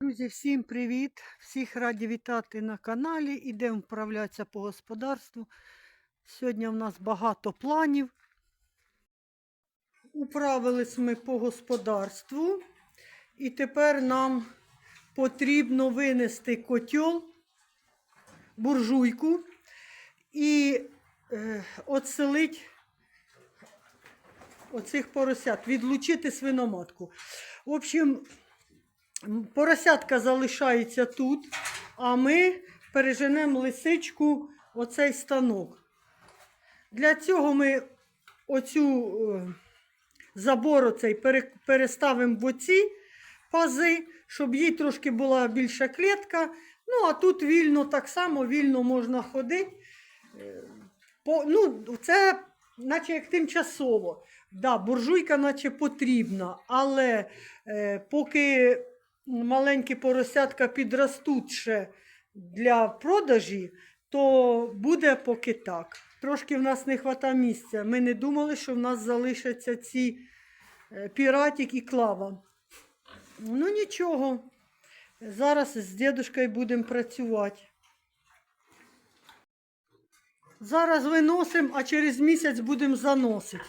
Друзі, всім привіт! Всіх раді вітати на каналі. Ідемо вправлятися по господарству. Сьогодні в нас багато планів. Управились ми по господарству. І тепер нам потрібно винести котел, буржуйку і е, отселити оцих поросят, відлучити свиноматку. В общем, Поросятка залишається тут, а ми переженемо лисичку оцей станок. Для цього ми оцю е, забор оцей переставимо в оці пази, щоб їй трошки була більша клітка. Ну, а тут вільно так само вільно можна ходити. Е, По, ну, це наче як тимчасово. Да, буржуйка наче потрібна, але е, поки маленькі поросятка підростуть ще для продажі, то буде поки так. Трошки в нас не вистачає місця. Ми не думали, що в нас залишаться ці е, піратик і клава. Ну нічого. Зараз з дідушкою будемо працювати. Зараз виносимо, а через місяць будемо заносити.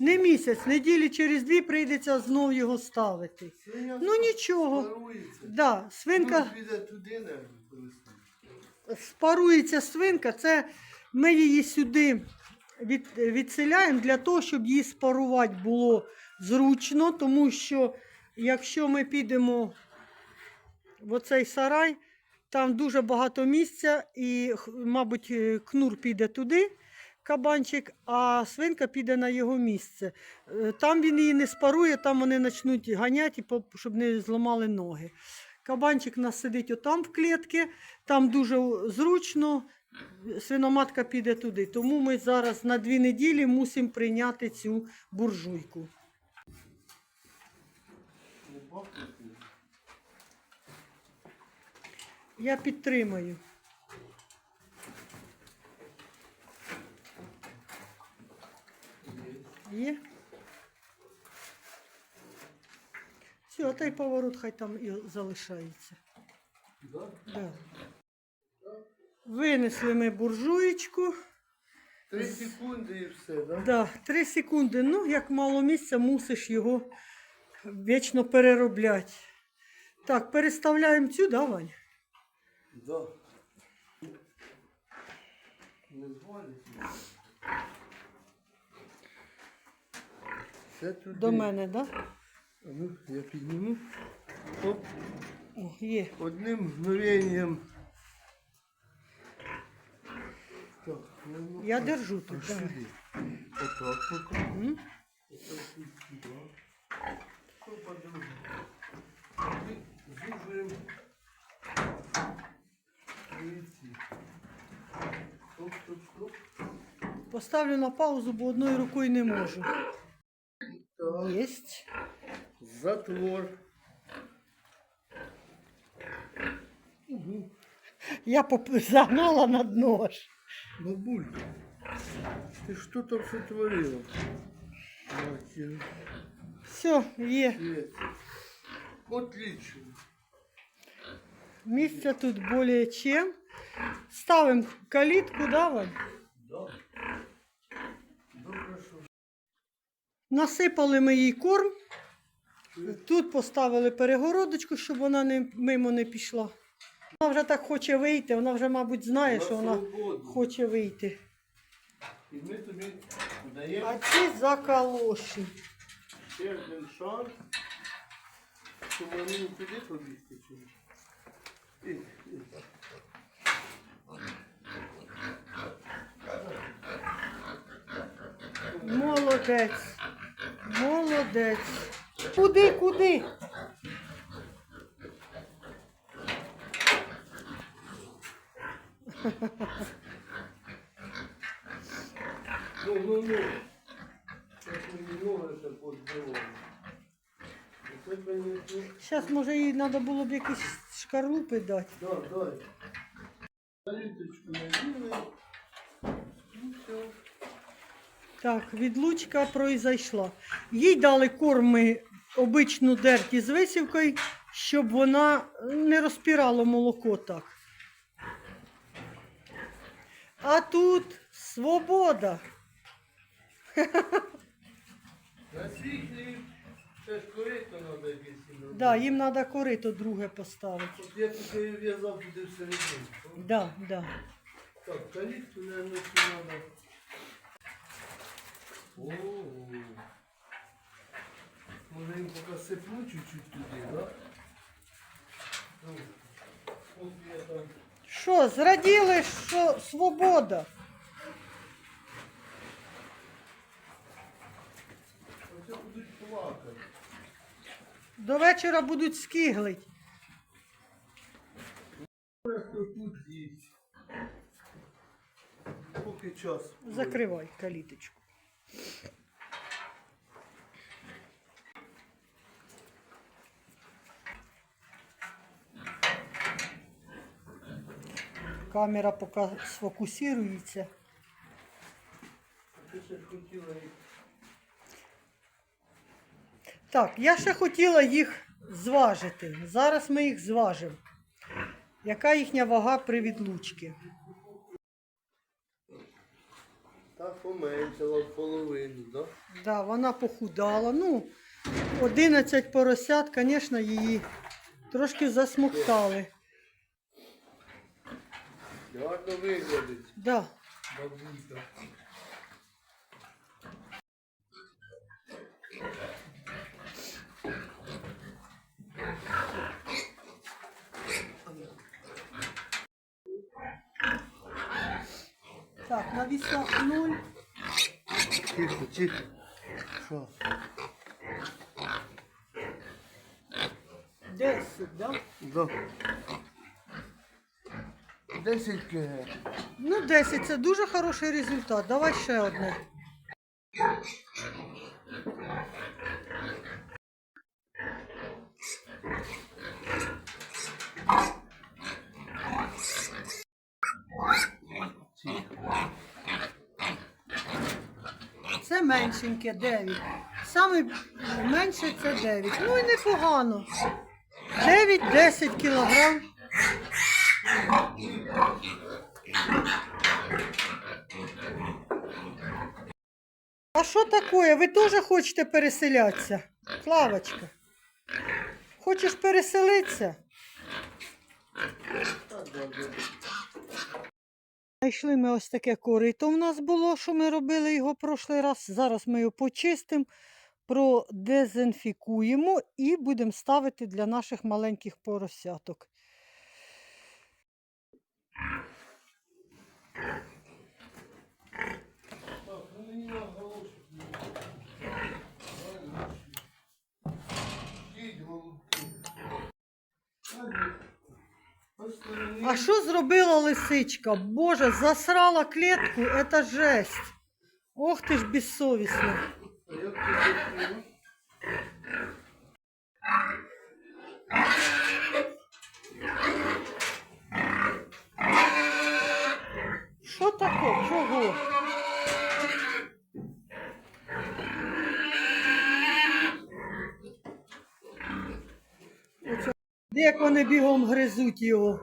Не місяць, неділі через дві прийдеться знов його ставити. Ну нічого. Да, свинка спарується свинка, це ми її сюди від, відселяємо для того, щоб її спарувати було зручно, тому що якщо ми підемо в оцей сарай, там дуже багато місця, і, мабуть, е, кнур піде туди, кабанчик, а свинка піде на його місце. Е, Там він її не спарує, там вони почнуть ганяти, щоб не зламали ноги. Кабанчик нас сидить отам в клітці, там дуже зручно, свиноматка піде туди. Тому ми зараз на дві неділі мусимо прийняти цю буржуйку. Я підтримаю. Є? Все, а той поворот хай там і залишається. Да? Да. Винесли ми буржуєчку. Три секунди і все, да? Да, три секунди. Ну, як мало місця, мусиш його вічно переробляти. Так, переставляємо цю, да, Вань? Да. Не звалить. Все туди. До мене, да? А ну, я підніму. Оп, О, є. одним мгновенням. Так, ну, Я держу тут, аж давай. сюди. Отак поки. М? Отак тут сюди. Опа, зужуємо. Дивіться. Поставлю на паузу, бо одною рукою не можу. Так. Єсть. Затвор. Угу. Я поп- загнала на дно ж. Бабуль, ты что там сотворила? Все, є. свет. Отлично. Місця тут більше чим. Ставимо калітку, да, Вань? Да. Добре, Насипали ми їй корм. Тут поставили перегородочку, щоб вона не, мимо не пішла. Вона вже так хоче вийти, вона вже, мабуть, знає, що вона хоче вийти. І ми тобі А даємо ці закалоші. ще один шанс, щоб вони не туди побігти. чи ні? І- і. Молодець. Молодець. Куди, куди? Ну, ну, ну. Зараз може, їй треба було б якісь шкарлупи дати. Да, дай. Налиточку наділи. І все. Так, відлучка произойшла. Їй дали корм ми обичну дерті з висівкою, щоб вона не розпірала молоко так. А тут свобода. Це ж корито треба якесь. Да, їм треба корито друге поставити. От я туди в'язав туди всередину. Да, да. Так, калітку, цю треба. О. Може їм поки сипну чуть-чуть туди, там. Що, зраділи, що свобода? Оце будуть плакати. До вечора будуть скиглить. Поки час. Закривай каліточку. Камера поки сфокусується. Так, я ще хотіла їх зважити. Зараз ми їх зважимо. Яка їхня вага при відлучці? Та поменшала в половину, да? Да, вона похудала. Ну, 11 поросят, звісно, її трошки засмоктали. Гарно виглядить, Да. бабулька. Так, на вісах 0. Тихо, тихо. Що? 10, да? Да. 10 кг. Ну, 10 це дуже хороший результат. Давай ще одне. Це меншеньке 9. Саме менше це 9. Ну і непогано. 9-10 кілограм. А що таке? Ви теж хочете переселятися? Клавочка. Хочеш переселитися? Знайшли ми ось таке корито в нас було, що ми робили його прошлий раз. Зараз ми його почистимо, продезінфікуємо і будемо ставити для наших маленьких поросяток. Так, ну мені на голошок не Їдь, голубки. Остальні. А що зробила лисичка? Боже, засрала клітку, це жесть. Ох ти ж безсовісна. Що таке? Чого? Як вони бігом гризуть його.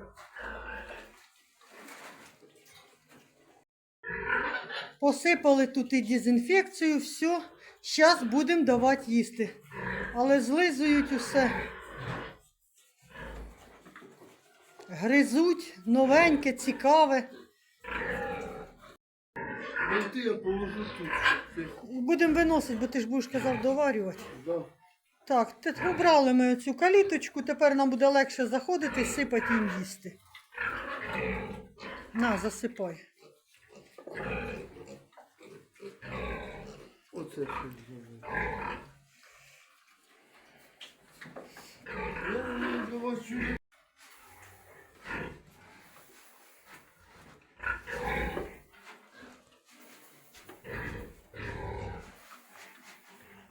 Посипали тут і дезінфекцію, все. Зараз будемо давати їсти. Але злизують усе. Гризуть новеньке, цікаве. Будемо виносити, бо ти ж будеш казав доварювати. Так, обрали ми цю каліточку, тепер нам буде легше заходити сипати їм їсти. На, засипай. Оце. Я не бачу.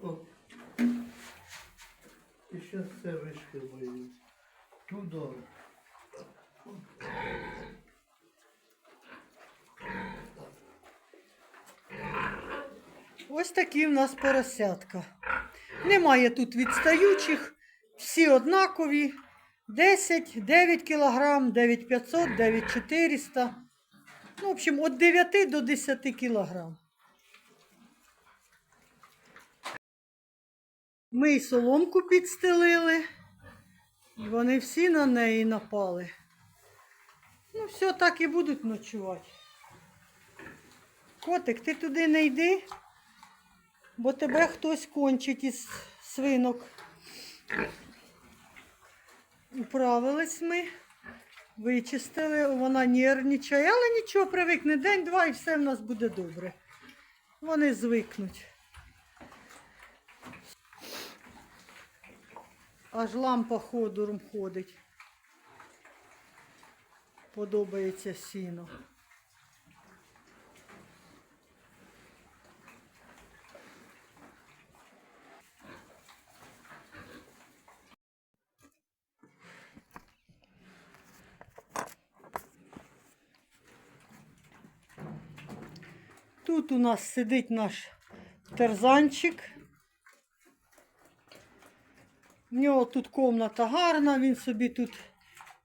О. Зараз це вишкриваю. Туди. Ось такі в нас поросятка. Немає тут відстаючих, всі однакові. 10, 9 кілограм, 9500, 9400. Ну, в общем, від 9 до 10 кілограм. Ми й соломку підстелили. І вони всі на неї напали. Ну, все, так і будуть ночувати. Котик, ти туди не йди, бо тебе хтось кончить із свинок. Управились ми, вичистили, вона нервничає, але нічого, привикне день-два і все в нас буде добре. Вони звикнуть. Аж лампа ходором ходить. Подобається сіно. Тут у нас сидить наш терзанчик. В нього тут комната гарна, він собі тут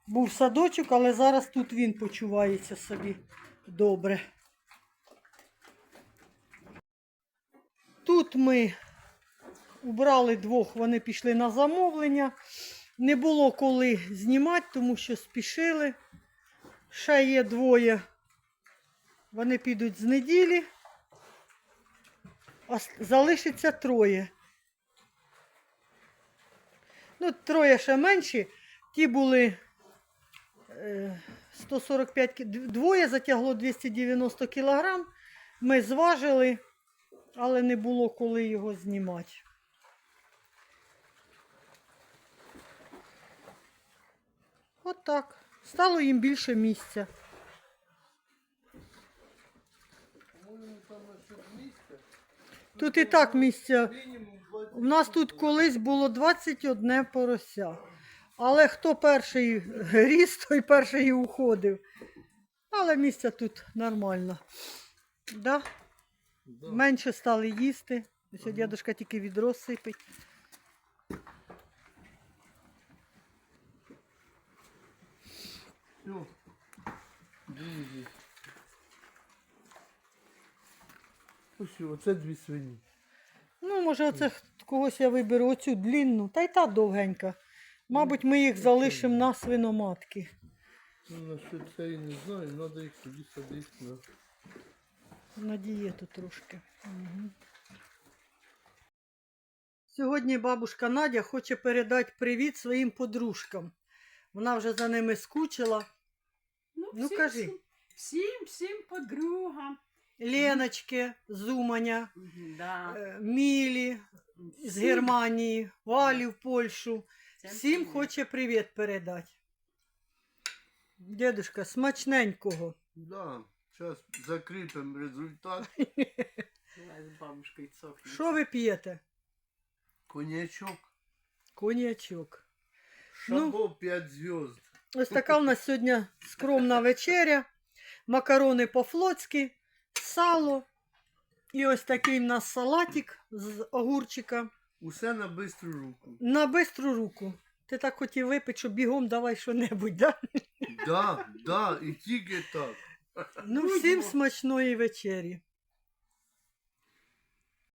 був садочок, але зараз тут він почувається собі добре. Тут ми убрали двох, вони пішли на замовлення. Не було коли знімати, тому що спішили. Ще є двоє. Вони підуть з неділі, а залишиться троє. Ну, троє ще менші. Ті були е, 145 кі- двоє затягло 290 кілограм. Ми зважили, але не було коли його знімати. От так. Стало їм більше місця. Тут і так місця. Мінімум 20. У нас тут колись було 21 порося. Але хто перший ріс, той перший і уходив. Але місця тут нормально. Да? Да. Менше стали їсти. Ось дядушка тільки відро сипить. Все. Друзі. Ось оце дві свині. Ну, може, оце когось я виберу оцю длінну, та й та довгенька. Мабуть, ми їх залишимо на свиноматки. Ну, насчет цієї не знаю, треба їх тоді садити на. На дієту трошки. Мгм. Сьогодні бабушка Надя хоче передати привіт своїм подружкам. Вона вже за ними скучила. Ну, всім, кажи. Всім, всім, всім подругам. Леночки, Зуманя, Да. е, Мілі з Германії, Валі в Польщу. всім хоче привіт передати. Дедушка, смачненького. Да, зараз закріпимо результат. З бабушкою цокнемо. Що ви п'єте? Конячок. Коньячок. Шабо 5 зв'язд. Ось така у нас сьогодні скромна вечеря. Макарони по-флотськи, сало. І ось такий в нас салатик з огурчика. Усе на бистру руку. На бистру руку. Ти так хотів випити, що бігом давай що-небудь, да? Да, да, і тільки так. Ну, всім смачної вечері.